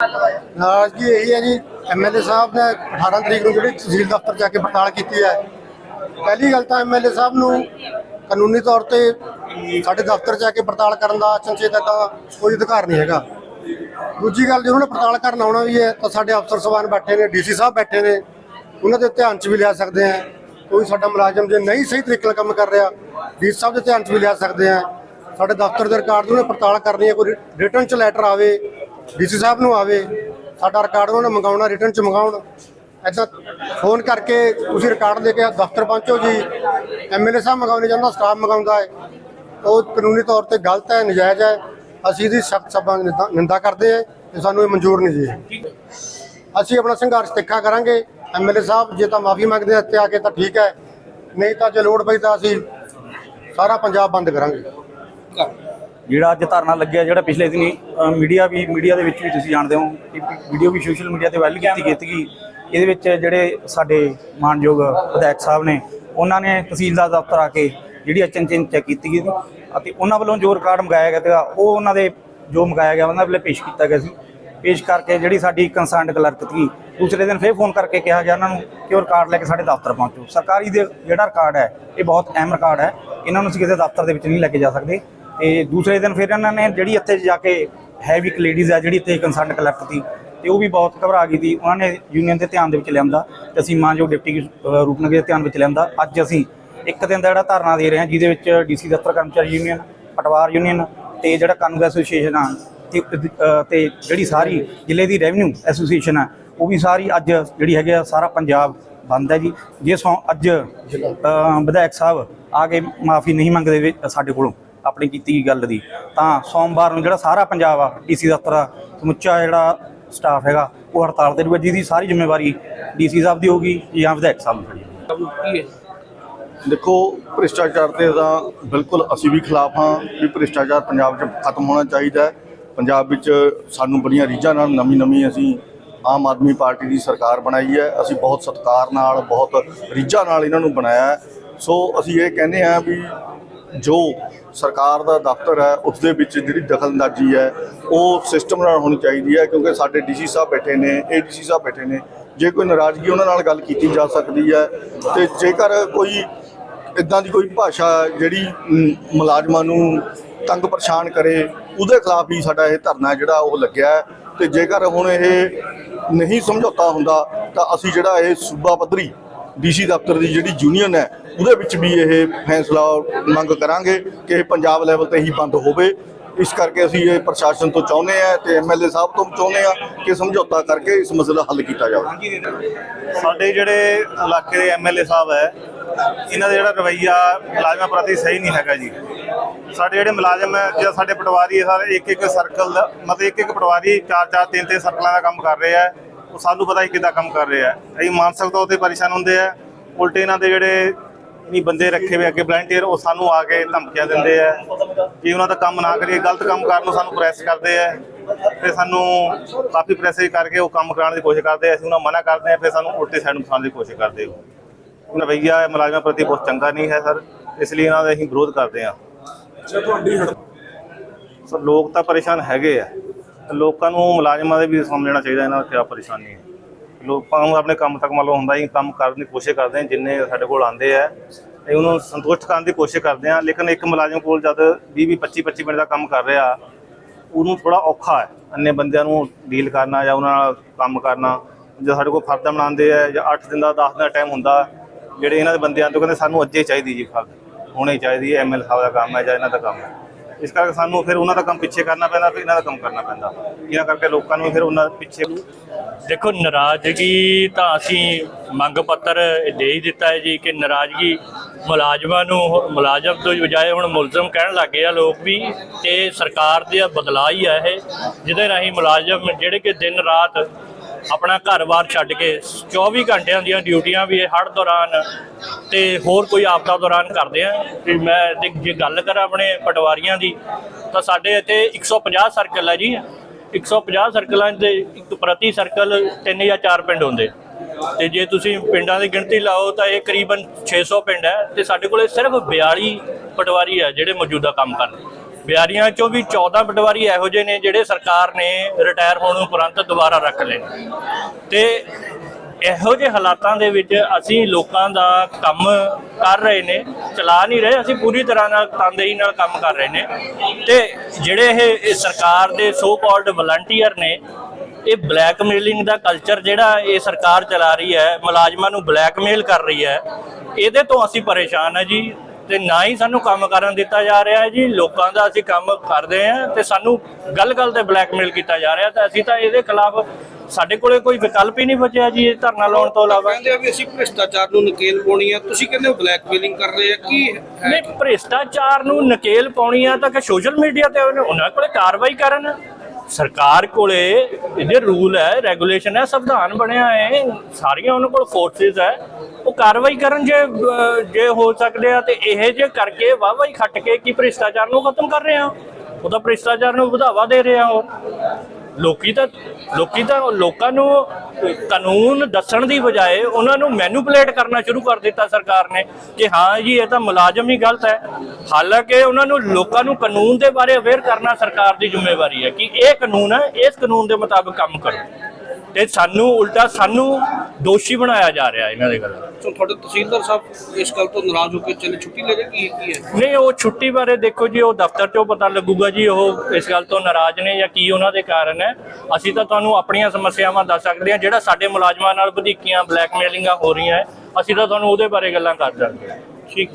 ਨਾਰਾਜ਼ਗੀ ਇਹੀ ਹੈ ਜੀ ਐਮਐਲਏ ਸਾਹਿਬ ਨੇ 18 ਤਰੀਕ ਨੂੰ ਜਿਹੜੀ ਤਹਿਸੀਲ ਦਫ਼ਤਰ ਜਾ ਕੇ ਪੜਤਾਲ ਕੀਤੀ ਹੈ। ਪਹਿਲੀ ਗੱਲ ਤਾਂ ਐਮਐਲਏ ਸਾਹਿਬ ਨੂੰ ਕਾਨੂੰਨੀ ਤੌਰ ਤੇ ਸਾਡੇ ਦਫ਼ਤਰ ਜਾ ਕੇ ਪੜਤਾਲ ਕਰਨ ਦਾ ਚੰਚੇ ਦਾ ਕੋਈ ਅਧਿਕਾਰ ਨਹੀਂ ਹੈਗਾ। ਦੂਜੀ ਗੱਲ ਜੇ ਉਹਨਾਂ ਨੇ ਪੜਤਾਲ ਕਰਨ ਆਉਣਾ ਵੀ ਹੈ, ਤਾਂ ਸਾਡੇ ਅਫਸਰ ਸਭਾਨ ਬੈਠੇ ਨੇ ਡੀਸੀ ਸਾਹਿਬ ਬੈਠੇ ਨੇ, ਉਹਨਾਂ ਦੇ ਧਿਆਨ 'ਚ ਵੀ ਲਿਆ ਸਕਦੇ ਆ ਕੋਈ ਸਾਡਾ ਮੁਲਾਜ਼ਮ ਜੇ ਨਹੀਂ ਸਹੀ ਤਰੀਕੇ ਨਾਲ ਕੰਮ ਕਰ ਰਿਹਾ ਡੀਸੀ ਸਾਹਿਬ ਦੇ ਧਿਆਨ 'ਚ ਵੀ ਲਿਆ ਸਕਦੇ ਆ ਸਾਡੇ ਦਫ਼ਤਰ ਦੇ ਰਿਕਾਰਡ ਨੂੰ ਪੜਤਾਲ ਕਰਨੀ ਹੈ, ਕੋਈ ਰਿਟਰਨ 'ਚ ਲੈਟਰ ਆਵੇ ਡੀਸੀ ਸਾਹਿਬ ਨੂੰ ਆਵੇ, ਸਾਡਾ ਰਿਕਾਰਡ ਉਹਨਾਂ ਨੇ ਮੰਗਾਉਣਾ ਰਿਟਰਨ 'ਚ ਮੰਗਾਉਣ। ਐਦਾਂ ਫੋਨ ਕਰਕੇ ਤੁਸੀਂ ਰਿਕਾਰਡ ਦੇ ਕੇ ਦਫ਼ਤਰ ਪਹੁੰਚੋ ਜੀ। ਐਮਐਲਏ ਸਾਹਿਬ ਮੰਗਾਉਣੇ ਜਾਂਦਾ ਸਟਾਫ ਮੰਗਾਉਂਦਾ ਹੈ। ਉਹ ਕਾਨੂੰਨੀ ਤੌਰ ਤੇ ਗਲਤ ਹੈ, ਨਜਾਇਜ਼ ਹੈ। ਅਸੀਂ ਇਹਦੀ ਸਖਤ ਸਭਾ ਨਿੰਦਾ- ਕਰਦੇ ਹਾਂ ਤੇ ਸਾਨੂੰ ਇਹ ਮਨਜ਼ੂਰ ਨਹੀਂ ਜੀ। ਅਸੀਂ ਆਪਣਾ ਸੰਘਰਸ਼ ਤਿੱਖਾ ਕਰਾਂਗੇ। ਐਮਐਲਏ ਸਾਹਿਬ, ਜੇ ਤਾਂ ਮਾਫੀ ਮੰਗਦੇ ਆ, ਇੱਥੇ ਆ ਕੇ ਤਾਂ ਠੀਕ ਹੈ। ਨਹੀਂ ਤਾਂ ਜੇ ਲੋੜ ਪਈ ਤਾਂ ਅਸੀਂ ਸਾਰਾ ਪੰਜਾਬ ਬੰਦ ਕਰਾਂਗੇ। ਜਿਹੜਾ ਅੱਜ ਧਰਨਾ ਲੱਗਿਆ, ਜਿਹੜਾ ਪਿਛਲੇ ਦਿਨੀ ਮੀਡੀਆ ਵੀ, ਮੀਡੀਆ ਦੇ ਵਿੱਚ ਵੀ ਤੁਸੀਂ ਜਾਣਦੇ ਹੋ ਕਿ ਵੀਡੀਓ ਵੀ ਸੋਸ਼ਲ ਮੀਡੀਆ ਤੇ ਵਾਇਰਲ ਕੀਤੀ ਗਈ ਸੀਗੀ। ਇਹਦੇ ਵਿੱਚ ਜਿਹੜੇ ਸਾਡੇ ਮਾਨਯੋਗ ਵਿਧਾਇਕ ਸਾਹਿਬ ਨੇ, ਉਹਨਾਂ ਨੇ ਤਹਿਸੀਲਦਾਰ ਦਫ਼ਤਰ ਆ ਕੇ ਜਿਹੜੀ ਅਚਨਚਨ ਚੈੱਕ ਕੀਤੀ ਗਈ ਸੀ ਅਤੇ ਉਹਨਾਂ ਵੱਲੋਂ ਜੋ ਰਿਕਾਰਡ ਮੰਗਾਇਆ ਗਿਆ ਸੀਗਾ, ਉਹ ਉਹਨਾਂ ਦੇ ਜੋ ਮੰਗਾਇਆ ਗਿਆ, ਉਹਨਾਂ ਵੱਲੋਂ ਪੇਸ਼ ਕੀਤਾ ਗਿਆ ਸੀ। ਪੇਸ਼ ਕਰਕੇ ਜਿਹੜੀ ਸਾਡੀ ਕੰਸਰਨਡ ਕਲਰਕ ਸੀ ਦੂਸਰੇ ਦਿਨ ਫੇਰ ਫੋਨ ਕਰਕੇ ਕਿਹਾ ਗਿਆ ਉਹਨਾਂ ਨੂੰ ਕਿ ਉਹ ਰਿਕਾਰਡ ਲੈ ਕੇ ਸਾਡੇ ਦਫ਼ਤਰ ਪਹੁੰਚੋ। ਸਰਕਾਰੀ ਦੇ ਜਿਹੜਾ ਰਿਕਾਰਡ ਹੈ, ਇਹ ਬਹੁਤ ਅਹਿਮ ਰਿਕਾਰਡ ਹੈ। ਇਹਨਾਂ ਨੂੰ ਅਸੀਂ ਕਿਸੇ ਦਫ਼ਤਰ ਦੇ ਵਿੱਚ ਨਹੀਂ ਲੈ ਕੇ ਜਾ ਸਕਦੇ। ਤੇ ਦੂਸਰੇ ਦਿਨ ਫਿਰ ਇਹਨਾਂ ਨੇ ਜਿਹੜੀ ਇੱਥੇ ਜਾ ਕੇ ਹੈ ਵੀ ਇੱਕ ਲੇਡੀਜ਼ ਆ ਜਿਹੜੀ ਇੱਥੇ ਕੰਸਰਨ ਕਲੈਕਟ ਸੀ ਤੇ ਉਹ ਵੀ ਬਹੁਤ ਘਬਰਾ ਗਈ ਸੀ। ਉਹਨਾਂ ਨੇ ਯੂਨੀਅਨ ਦੇ ਧਿਆਨ ਦੇ ਵਿੱਚ ਲਿਆਂਦਾ ਤੇ ਅਸੀਂ ਮਾਨਯੋਗ ਡਿਪਟੀ ਰੂਪਨਗਰ ਦੇ ਧਿਆਨ ਵਿੱਚ ਲਿਆਂਦਾ। ਅੱਜ ਅਸੀਂ ਇੱਕ ਦਿਨ ਦਾ ਜਿਹੜਾ ਧਰਨਾ ਦੇ ਰਹੇ ਹਾਂ ਜਿਹਦੇ ਵਿੱਚ ਡੀਸੀ ਦਫ਼ਤਰ ਕਰਮਚਾਰੀ ਯੂਨੀਅਨ ਪਟਵਾਰ ਯੂਨੀਅਨ ਤੇ ਜਿਹੜਾ ਕਾਨੂੰਨ ਐਸੋਸੀਏਸ਼ਨ ਆ ਤੇ ਜਿਹੜੀ ਸਾਰੀ ਜ਼ਿਲ੍ਹੇ ਦੀ ਰੈਵਨਿਊ ਐਸੋਸੀਏਸ਼ਨ ਆ ਉਹ ਵੀ ਸਾਰੀ ਅੱਜ ਜਿਹੜੀ ਹੈਗੀ ਆ ਸਾਰਾ ਪੰਜਾਬ ਬੰਦ ਹੈ ਜੀ। ਜੇ ਅੱਜ ਵਿਧਾਇਕ ਸਾਹਿਬ ਆ ਕੇ ਮਾਫੀ ਨਹੀਂ ਮੰਗਦੇ ਸਾਡੇ ਕੋਲੋਂ। ਆਪਣੀ ਕੀਤੀ ਗਈ ਗੱਲ ਦੀ ਤਾਂ ਸੋਮਵਾਰ ਨੂੰ ਜਿਹੜਾ ਸਾਰਾ ਪੰਜਾਬ ਆ ਡੀਸੀ ਦਫ਼ਤਰ ਆ ਸਮੁੱਚਾ ਜਿਹੜਾ ਸਟਾਫ ਹੈਗਾ ਉਹ ਹੜਤਾਲ ਤੇ ਰਹੂਗਾ ਜਿਹਦੀ ਸਾਰੀ ਜ਼ਿੰਮੇਵਾਰੀ ਡੀਸੀ ਸਾਹਿਬ ਦੀ ਹੋਗੀ ਜਾਂ ਵਿਧਾਇਕ ਸਾਹਿਬ ਦੀ ਹੋਗੀ ਦੇਖੋ ਭ੍ਰਿਸ਼ਟਾਚਾਰ ਤੇ ਤਾਂ ਬਿਲਕੁਲ ਅਸੀਂ ਵੀ ਖਿਲਾਫ ਹਾਂ ਵੀ ਭ੍ਰਿਸ਼ਟਾਚਾਰ ਪੰਜਾਬ 'ਚ ਖਤਮ ਹੋਣਾ ਚਾਹੀਦਾ ਹੈ। ਪੰਜਾਬ ਵਿੱਚ ਸਾਨੂੰ ਬੜੀਆਂ ਰੀਝਾਂ ਨਾਲ ਨਵੀਂ ਨਵੀਂ ਅਸੀਂ ਆਮ ਆਦਮੀ ਪਾਰਟੀ ਦੀ ਸਰਕਾਰ ਬਣਾਈ ਹੈ। ਅਸੀਂ ਬਹੁਤ ਸਤਿਕਾਰ ਨਾਲ ਬਹੁਤ ਰੀਝਾਂ ਨਾਲ ਇਹਨਾਂ ਨੂੰ ਬਣਾਇਆ ਸੋ ਅਸੀਂ ਇਹ ਕਹਿੰਦੇ ਹਾਂ ਵੀ ਜੋ ਸਰਕਾਰ ਦਾ ਦਫ਼ਤਰ ਹੈ ਉਸ ਦੇ ਵਿੱਚ ਜਿਹੜੀ ਦਖਲਅੰਦਾਜ਼ੀ ਹੈ, ਉਹ ਸਿਸਟਮ ਨਾਲ ਹੋਣੀ ਚਾਹੀਦੀ ਹੈ, ਕਿਉਂਕਿ ਸਾਡੇ ਡੀਸੀ ਸਾਹਿਬ ਬੈਠੇ ਨੇ ਏਡੀਸੀ ਸਾਹਿਬ ਬੈਠੇ ਨੇ। ਜੇ ਕੋਈ ਨਾਰਾਜ਼ਗੀ ਉਹਨਾਂ ਨਾਲ ਗੱਲ ਕੀਤੀ ਜਾ ਸਕਦੀ ਹੈ, ਤੇ ਜੇਕਰ ਕੋਈ ਇਦਾਂ ਦੀ ਕੋਈ ਭਾਸ਼ਾ ਜਿਹੜੀ ਮੁਲਾਜ਼ਮਾਂ ਨੂੰ ਤੰਗ ਪਰੇਸ਼ਾਨ ਕਰੇ, ਉਹਦੇ ਖਿਲਾਫ ਵੀ ਸਾਡਾ ਇਹ ਧਰਨਾ ਜਿਹੜਾ ਉਹ ਲੱਗਿਆ ਹੈ। ਤੇ ਜੇਕਰ ਹੁਣ ਇਹ ਨਹੀਂ ਸਮਝੌਤਾ ਹੁੰਦਾ, ਤਾਂ ਅਸੀਂ ਜਿਹੜਾ ਇਹ ਸੂਬਾ ਪੱਧਰੀ ਡੀਸੀ ਦਫ਼ਤਰ ਦੀ ਜਿਹੜੀ ਯੂਨੀਅਨ ਹੈ, ਉਹਦੇ ਵਿੱਚ ਵੀ ਇਹ ਫੈਸਲਾ ਮੰਗ ਕਰਾਂਗੇ ਕਿ ਇਹ ਪੰਜਾਬ ਲੈਵਲ ਤੇ ਹੀ ਬੰਦ ਹੋਵੇ। ਇਸ ਕਰਕੇ ਅਸੀਂ ਇਹ ਪ੍ਰਸ਼ਾਸਨ ਤੋਂ ਚਾਹੁੰਦੇ ਆ ਤੇ ਐਮਐਲਏ ਸਾਹਿਬ ਤੋਂ ਚਾਹੁੰਦੇ ਆ ਕਿ ਸਮਝੌਤਾ ਕਰਕੇ ਇਸ ਮਸਲੇ ਦਾ ਹੱਲ ਕੀਤਾ ਜਾਵੇ। ਸਾਡੇ ਜਿਹੜੇ ਇਲਾਕੇ ਦੇ ਐਮਐਲਏ ਸਾਹਿਬ ਹੈ, ਇਹਨਾਂ ਦਾ ਜਿਹੜਾ ਰਵਈਆ ਮੁਲਾਜ਼ਮਾਂ ਪ੍ਰਤੀ ਸਹੀ ਨਹੀਂ ਹੈਗਾ ਜੀ। ਸਾਡੇ ਜਿਹੜੇ ਮੁਲਾਜ਼ਮ ਹੈ, ਜਾਂ ਸਾਡੇ ਪਟਵਾਰੀ ਸਾਰੇ ਇੱਕ ਇੱਕ ਸਰਕਲ ਦਾ, ਮਤਲਬ ਇੱਕ ਇੱਕ ਪਟਵਾਰੀ ਚਾਰ ਚਾਰ ਤਿੰਨ ਤਿੰਨ ਸਰਕਲਾਂ ਦਾ ਕੰਮ ਕਰ ਰਹੇ ਹੈ। ਉਹ ਸਾਨੂੰ ਪਤਾ ਹੀ ਕਿੱਦਾਂ ਕੰਮ ਕਰ ਰਿਹਾ ਹੈ। ਅਸੀਂ ਮਾਨਸਿਕ ਤੌਰ ਤੇ ਪਰੇਸ਼ਾਨ ਹੁੰਦੇ ਆ। ਉਲਟੇ ਇਹਨਾਂ ਦੇ ਜਿਹੜੇ ਨਹੀਂ ਬੰਦੇ ਰੱਖੇ ਹੋਏ ਅੱਗੇ ਵਲੰਟੀਅਰ ਉਹ ਸਾਨੂੰ ਆ ਕੇ ਧਮਕੀਆਂ ਦਿੰਦੇ ਆ। ਕਿ ਉਹਨਾਂ ਦਾ ਕੰਮ ਨਾ ਕਰੀਏ ਗਲਤ ਕੰਮ ਕਰਨ ਨੂੰ ਸਾਨੂੰ ਪ੍ਰੈਸ ਕਰਦੇ ਆ। ਫਿਰ ਸਾਨੂੰ ਕਾਫੀ ਪ੍ਰੈਸ ਕਰਕੇ ਉਹ ਕੰਮ ਕਰਾਉਣ ਦੀ ਕੋਸ਼ਿਸ਼ ਕਰਦੇ ਆ। ਅਸੀਂ ਉਹਨਾਂ ਮਨਾ ਕਰਦੇ ਆ ਫਿਰ ਸਾਨੂੰ ਉਲਟੇ ਸਾਈਡ ਨੂੰ ਫਸਾਉਣ ਦੀ ਕੋਸ਼ਿਸ਼ ਕਰਦੇ ਹੋ ਉਹਨਾਂ ਰਵੱਈਆ ਮੁਲਾਜ਼ਮਾਂ ਪ੍ਰਤੀ ਬਹੁਤ ਚੰਗਾ ਨਹੀਂ ਹੈ ਸਰ। ਇਸ ਲਈ ਇਹਨਾਂ ਦਾ ਅਸੀਂ ਵਿਰੋਧ ਕਰਦੇ ਆ। ਸਰ ਲੋਕ ਤਾਂ ਪਰੇਸ਼ਾਨ ਹੈਗੇ ਆ। ਲੋਕਾਂ ਨੂੰ ਮੁਲਾਜ਼ਮਾਂ ਦੇ ਵੀ ਸਮਝਣਾ ਚਾਹੀਦਾ, ਇਹਨਾਂ ਦਾ ਕਿਆ ਪਰੇਸ਼ਾਨੀ ਹੈ। ਲੋਕਾਂ ਨੂੰ ਆਪਣੇ ਕੰਮ ਤੱਕ ਮਤਲਬ ਹੁੰਦਾ ਹੀ ਕੰਮ ਕਰਨ ਦੀ ਕੋਸ਼ਿਸ਼ ਕਰਦੇ ਆ ਜਿੰਨੇ ਸਾਡੇ ਕੋਲ ਆਉਂਦੇ ਆ, ਅਸੀਂ ਉਹਨੂੰ ਸੰਤੁਸ਼ਟ ਕਰਨ ਦੀ ਕੋਸ਼ਿਸ਼ ਕਰਦੇ ਆ ਲੇਕਿਨ ਇੱਕ ਮੁਲਾਜ਼ਮ ਕੋਲ ਜਦ 20 20 25 25 ਮਿੰਟ ਦਾ ਕੰਮ ਕਰ ਰਿਹਾ, ਉਹਨੂੰ ਥੋੜਾ ਔਖਾ ਹੈ, ਅੰਨੇ ਬੰਦਿਆਂ ਨੂੰ ਡੀਲ ਕਰਨਾ ਜਾਂ ਉਹਨਾਂ ਨਾਲ ਕੰਮ ਕਰਨਾ, ਜੇ ਸਾਡੇ ਕੋਲ ਫਰਦ ਬਣਾਉਂਦੇ ਆ, ਜਾਂ 8 ਦਿਨ ਦਾ 10 ਦਿਨ ਦਾ ਟਾਈਮ ਹੁੰਦਾ, ਜਿਹੜੇ ਇਹਨਾਂ ਦੇ ਬੰਦਿਆਂ ਤੋਂ ਕਹਿੰਦੇ ਸਾਨੂੰ ਅੱਜੇ ਚਾਹੀਦੀ ਜੀ ਫਰਦ ਹੋਣੀ ਚਾਹੀਦੀ ਹੈ ਐਮਐਲ ਸਾਹਿਬ ਦਾ ਕੰਮ ਹੈ ਜਾਂ ਇਹਨਾਂ ਦਾ ਕੰਮ ਹੈ। ਇਸ ਕਰਕੇ ਸਾਨੂੰ ਫਿਰ ਉਹਨਾਂ ਦਾ ਕੰਮ ਪਿੱਛੇ ਕਰਨਾ ਪੈਂਦਾ, ਫਿਰ ਇਹਨਾਂ ਦਾ ਕੰਮ ਕਰਨਾ ਪੈਂਦਾ। ਇਹਨਾਂ ਕਰਕੇ ਲੋਕਾਂ ਨੂੰ ਫਿਰ ਉਹਨਾਂ ਪਿੱਛੇ ਦੇਖੋ, ਨਾਰਾਜ਼ਗੀ ਤਾਂ ਅਸੀਂ ਮੰਗ ਪੱਤਰ ਦੇ ਹੀ ਦਿੱਤਾ ਹੈ ਜੀ ਕਿ ਨਾਰਾਜ਼ਗੀ ਮੁਲਾਜ਼ਮਾਂ ਨੂੰ, ਮੁਲਾਜ਼ਮ ਤੋਂ ਬਜਾਏ ਹੁਣ ਮੁਲਜ਼ਮ ਕਹਿਣ ਲੱਗੇ ਆ ਲੋਕ ਵੀ, ਤੇ ਸਰਕਾਰ ਦੇ ਬਦਲਾਅ ਹੀ ਆ ਇਹ, ਜਿਹਦੇ ਰਾਹੀਂ ਮੁਲਾਜ਼ਮ ਜਿਹੜੇ ਕਿ ਦਿਨ ਰਾਤ ਆਪਣਾ ਘਰ-ਬਾਰ ਛੱਡ ਕੇ 24 ਘੰਟਿਆਂ ਦੀਆਂ ਡਿਊਟੀਆਂ ਵੀ ਇਹ ਹੜ੍ਹ ਦੌਰਾਨ ਤੇ ਹੋਰ ਕੋਈ ਆਪਦਾ ਦੌਰਾਨ ਕਰਦੇ ਆ। ਤੇ ਮੈਂ ਤੇ ਜੇ ਗੱਲ ਕਰਾਂ ਆਪਣੇ ਪਟਵਾਰੀਆਂ ਦੀ, ਤਾਂ ਸਾਡੇ ਇੱਥੇ 150 ਸਰਕਲ ਹੈ ਜੀ। 150 ਸਰਕਲਾਂ ਦੇ ਇੱਕ ਪ੍ਰਤੀ ਸਰਕਲ ਤਿੰਨ ਜਾਂ ਚਾਰ ਪਿੰਡ ਹੁੰਦੇ। ਤੇ ਜੇ ਤੁਸੀਂ ਪਿੰਡਾਂ ਦੀ ਗਿਣਤੀ ਲਾਓ, ਤਾਂ ਇਹ ਕਰੀਬਨ 600 ਪਿੰਡ ਹੈ। ਤੇ ਸਾਡੇ ਕੋਲੇ ਸਿਰਫ 42 ਪਟਵਾਰੀ ਹੈ ਜਿਹੜੇ ਮੌਜੂਦਾ ਕੰਮ ਕਰਦੇ ਬਿਆਰੀਆਂ ਚੋਂ ਵੀ 14 ਪਟਵਾਰੀ ਇਹੋ ਜਿਹੇ ਨੇ ਜਿਹੜੇ ਸਰਕਾਰ ਨੇ ਰਿਟਾਇਰ ਹੋਣ ਉਪਰੰਤ ਦੁਬਾਰਾ ਰੱਖ ਲਏ ਨੇ। ਤੇ ਇਹੋ ਜਿਹੇ ਹਾਲਾਤਾਂ ਦੇ ਵਿੱਚ ਅਸੀਂ ਲੋਕਾਂ ਦਾ ਕੰਮ ਕਰ ਰਹੇ ਨੇ, ਚਲਾ ਨਹੀਂ ਰਹੇ, ਅਸੀਂ ਪੂਰੀ ਤਰ੍ਹਾਂ ਨਾਲ ਤਨਦੇਹੀ ਨਾਲ ਕੰਮ ਕਰ ਰਹੇ ਨੇ ਤੇ ਜਿਹੜੇ ਇਹ ਇਹ ਸਰਕਾਰ ਦੇ ਸੋ ਕਾਲਡ ਵਲੰਟੀਅਰ ਨੇ, ਇਹ ਬਲੈਕਮੇਲਿੰਗ ਦਾ ਕਲਚਰ ਜਿਹੜਾ ਇਹ ਸਰਕਾਰ ਚਲਾ ਰਹੀ ਹੈ, ਮੁਲਾਜ਼ਮਾਂ ਨੂੰ ਬਲੈਕਮੇਲ ਕਰ ਰਹੀ ਹੈ, ਇਹਦੇ ਤੋਂ ਅਸੀਂ ਪਰੇਸ਼ਾਨ ਹਾਂ ਜੀ ਤੇ ਨਾ ਹੀ ਸਾਨੂੰ ਕੰਮ ਕਰਨ ਦਿੱਤਾ ਜਾ ਰਿਹਾ ਹੈ ਜੀ। ਲੋਕਾਂ ਦਾ ਅਸੀਂ ਕੰਮ ਕਰਦੇ ਹਾਂ ਤੇ ਸਾਨੂੰ ਗੱਲ-ਗੱਲ ਤੇ ਬਲੈਕਮੇਲ ਕੀਤਾ ਜਾ ਰਿਹਾ ਤਾਂ ਅਸੀਂ ਤਾਂ ਇਹਦੇ ਖਿਲਾਫ ਸਾਡੇ ਕੋਲੇ ਕੋਈ ਵਿਕਲਪ ਹੀ ਨਹੀਂ ਬਚਿਆ ਜੀ ਇਹ ਧਰਨਾ ਲਾਉਣ ਤੋਂ ਇਲਾਵਾ। ਕਹਿੰਦੇ ਆ ਵੀ ਅਸੀਂ ਭ੍ਰਿਸ਼ਟਾਚਾਰ ਨੂੰ ਨਕੇਲ ਪਾਉਣੀ ਆ। ਤੁਸੀਂ ਕਹਿੰਦੇ ਹੋ ਬਲੈਕਮੇਲਿੰਗ ਕਰ ਰਹੇ ਆ। ਕੀ ਨਹੀਂ ਭ੍ਰਿਸ਼ਟਾਚਾਰ ਨੂੰ ਨਕੇਲ ਪਾਉਣੀ ਆ ਤਾਂ ਕਿ ਸੋਸ਼ਲ ਮੀਡੀਆ ਤੇ ਉਹਨਾਂ ਕੋਲੇ ਕਾਰਵਾਈ ਕਰਨ। ਸਰਕਾਰ ਕੋਲੇ ਇਹਦੇ ਰੂਲ ਹੈ ਰੈਗੂਲੇਸ਼ਨ ਹੈ, ਸੰਵਿਧਾਨ ਬਣਿਆ ਹੈ, ਸਾਰੀਆਂ ਉਹਨਾਂ ਕੋਲ ਫੋਰਸਸ ਹੈ। ਉਹ ਕਾਰਵਾਈ ਕਰਨ ਜੇ ਜੇ ਹੋ ਸਕਦੇ ਆ ਤੇ ਇਹ ਜੇ ਕਰਕੇ ਵਾਹਵਾ ਹੀ ਖੱਟ ਕੇ ਕੀ ਭ੍ਰਿਸ਼ਟਾਚਾਰ ਨੂੰ ਖਤਮ ਕਰ ਰਹੇ ਆ? ਉਹ ਤਾਂ ਭ੍ਰਿਸ਼ਟਾਚਾਰ ਨੂੰ ਵਧਾਵਾ ਦੇ ਰਹੇ ਆ ਉਹ। ਲੋਕੀ ਤਾਂ ਲੋਕੀ ਤਾਂ ਲੋਕਾਂ ਨੂੰ ਕਾਨੂੰਨ ਦੱਸਣ ਦੀ ਬਜਾਏ ਉਹਨਾਂ ਨੂੰ ਮੈਨੂਪੂਲੇਟ ਕਰਨਾ ਸ਼ੁਰੂ ਕਰ ਦਿੱਤਾ ਸਰਕਾਰ ਨੇ ਕਿ ਹਾਂ ਜੀ, ਇਹ ਤਾਂ ਮੁਲਾਜ਼ਮ ਹੀ ਗਲਤ ਹੈ। ਹਾਲਾਂਕਿ ਉਹਨਾਂ ਨੂੰ ਲੋਕਾਂ ਨੂੰ ਕਾਨੂੰਨ ਦੇ ਬਾਰੇ ਅਵੇਅਰ ਕਰਨਾ ਸਰਕਾਰ ਦੀ ਜ਼ਿੰਮੇਵਾਰੀ ਹੈ ਕਿ ਇਹ ਕਾਨੂੰਨ ਹੈ, ਇਸ ਕਾਨੂੰਨ ਦੇ ਮੁਤਾਬਕ ਕੰਮ ਕਰੋ। ਤੇ ਸਾਨੂੰ ਉਲਟਾ ਸਾਨੂੰ ਦੋਸ਼ੀ ਬਣਾਇਆ ਜਾ ਰਿਹਾ ਇਹਨਾਂ ਦੇ ਗੱਲ ਸੋ ਤੁਹਾਡੇ ਤਹਿਸੀਲਦਾਰ ਸਾਹਿਬ ਇਸ ਗੱਲ ਤੋਂ ਨਾਰਾਜ਼ ਹੋ ਕੇ ਚਲੇ ਛੁੱਟੀ ਲੈ ਗਏ ਕੀ ਕੀ ਹੈ? ਨਹੀਂ ਉਹ ਛੁੱਟੀ ਬਾਰੇ ਦੇਖੋ ਜੀ ਉਹ ਦਫ਼ਤਰ 'ਚੋਂ ਪਤਾ ਲੱਗੂਗਾ ਜੀ ਉਹ ਇਸ ਗੱਲ ਤੋਂ ਨਾਰਾਜ਼ ਨੇ ਜਾਂ ਕੀ ਉਹਨਾਂ ਦੇ ਕਾਰਨ ਹੈ। ਅਸੀਂ ਤਾਂ ਤੁਹਾਨੂੰ ਆਪਣੀਆਂ ਸਮੱਸਿਆਵਾਂ ਦੱਸ ਸਕਦੇ ਹਾਂ ਜਿਹੜਾ ਸਾਡੇ ਮੁਲਾਜ਼ਮਾਂ ਨਾਲ ਵਧੀਕੀਆਂ ਬਲੈਕਮੇਲਿੰਗਾਂ ਹੋ ਰਹੀਆਂ ਹੈ ਅਸੀਂ ਤਾਂ ਤੁਹਾਨੂੰ ਉਹਦੇ ਬਾਰੇ ਗੱਲਾਂ ਕਰ ਸਕਦੇ ਹਾਂ ਠੀਕ।